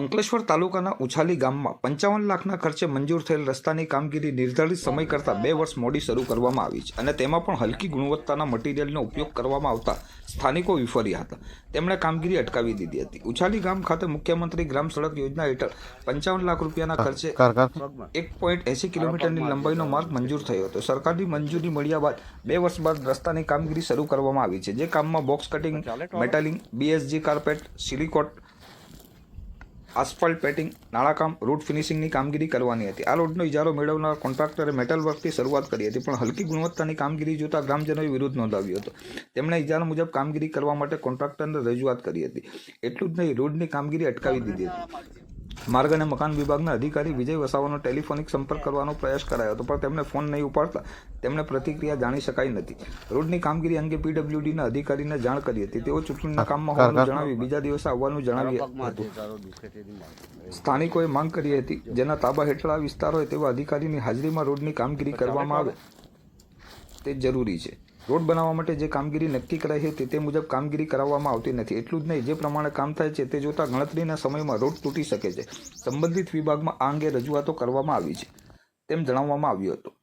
અંકલેશ્વર તાલુકાના ઉછાલી ગામમાં પંચાવન લાખના ખર્ચે મંજૂર થયેલ રસ્તાની કામગીરી નિર્ધારિત સમય કરતાં બે વર્ષ મોડી શરૂ કરવામાં આવી છે અને તેમાં પણ હલકી ગુણવત્તાના મટીરિયલનો ઉપયોગ કરવામાં આવતા સ્થાનિકો વિફર્યા હતા. તેમણે કામગીરી અટકાવી દીધી હતી. ઉછાલી ગામ ખાતે મુખ્યમંત્રી ગ્રામ સડક યોજના હેઠળ પંચાવન લાખ રૂપિયાના ખર્ચે એક પોઈન્ટ એસી કિલોમીટરની લંબાઈનો માર્ગ મંજૂર થયો હતો. સરકારની મંજૂરી મળ્યા બાદ બે વર્ષ બાદ રસ્તાની કામગીરી શરૂ કરવામાં આવી છે. જે કામમાં box cutting metalling BSG carpet seal coat asphalt પેટિંગ નાળાકામ રોડ ફિનિશિંગની કામગીરી કરવાની હતી. આ રોડનો ઇજારો મેળવનાર કોન્ટ્રાક્ટરે મેટલ વર્કથી શરૂઆત કરી હતી, પણ હલકી ગુણવત્તાની કામગીરી જોતા ગ્રામજનોએ વિરોધ નોંધાવ્યો હતો. તેમણે ઇજારા મુજબ કામગીરી કરવા માટે કોન્ટ્રાક્ટરને રજૂઆત કરી હતી. એટલું જ નહીં રોડની કામગીરી અટકાવી દીધી હતી. માર્ગ અને મકાન વિભાગના અધિકારી વિજય વસાવાનો ટેલિફોનિક સંપર્ક કરવાનો પ્રયાસ કરાયો હતો પણ તેમણે ફોન નહીં ઉપાડતા તેમણે પ્રતિક્રિયા જાણી શકાઈ નથી. રોડની કામગીરી અંગે પીડબ્લ્યુડીના અધિકારીને જાણ કરી હતી. તેઓ ચૂંટણીના કામમાં હોવાનું જણાવી બીજા દિવસે આવવાનું જણાવ્યું હતું. સ્થાનિકોએ માંગ કરી હતી જેના તાબા હેઠળ આ વિસ્તાર હોય તેવા અધિકારીની હાજરીમાં રોડની કામગીરી કરવામાં આવે. તે જરૂરી છે. રોડ બનાવવા માટે જે કામગીરી નક્કી કરાઈ હતી તે મુજબ કામગીરી કરાવવામાં આવતી નથી. એટલું જ નહીં, જે પ્રમાણે કામ થાય છે તે જોતાં ગણતરીના સમયમાં રોડ તૂટી શકે છે. સંબંધિત વિભાગમાં આ અંગે રજૂઆતો કરવામાં આવી છે, તેમ જણાવવામાં આવ્યું હતું.